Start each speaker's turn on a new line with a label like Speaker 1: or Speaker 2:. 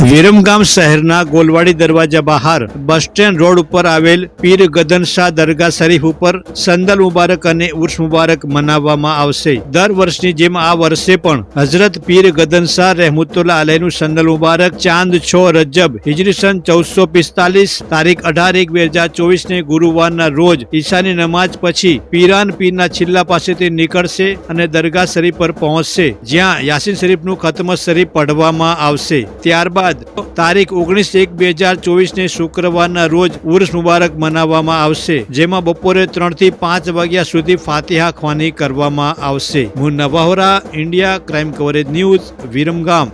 Speaker 1: વિરમગામ શહેરના ગોલવાડી દરવાજા બહાર બસ સ્ટેન્ડ રોડ ઉપર આવેલ પીર ગદન શાહ દરગાહ શરીફ ઉપર સંદલ મુબારક અને ઉર્સ મુબારક મનાવવામાં આવશે. દર વર્ષની જેમ આ વર્ષે પણ હઝરત પીર ગદન શાહ રહેમતુલ્લા અલહીનું સંદલ મુબારક, ચાંદ, છ રજબ, હિજરી સન ચૌદસો પિસ્તાલીસ તારીખ અઢાર એક બે હજાર ચોવીસ ને ગુરુવારના રોજ ઈશાની નમાજ પછી પીરાન પીરના છેલ્લા પાસેથી નીકળશે અને દરગાહ શરીફ પર પહોંચશે, જ્યાં યાસીન શરીફનું ખતમ શરીફ પઢવામાં આવશે. ત્યારબાદ તારીખ ઓગણીસ એક બે હજાર ચોવીસ ને શુક્રવારના રોજ ઉર્સ મુબારક મનાવવામાં આવશે, જેમાં બપોરે ત્રણથી પાંચ વાગ્યા સુધી ફાતિહા ખવાની કરવામાં આવશે. હું નવાહોરા, India, crime coverage news, Viramgam.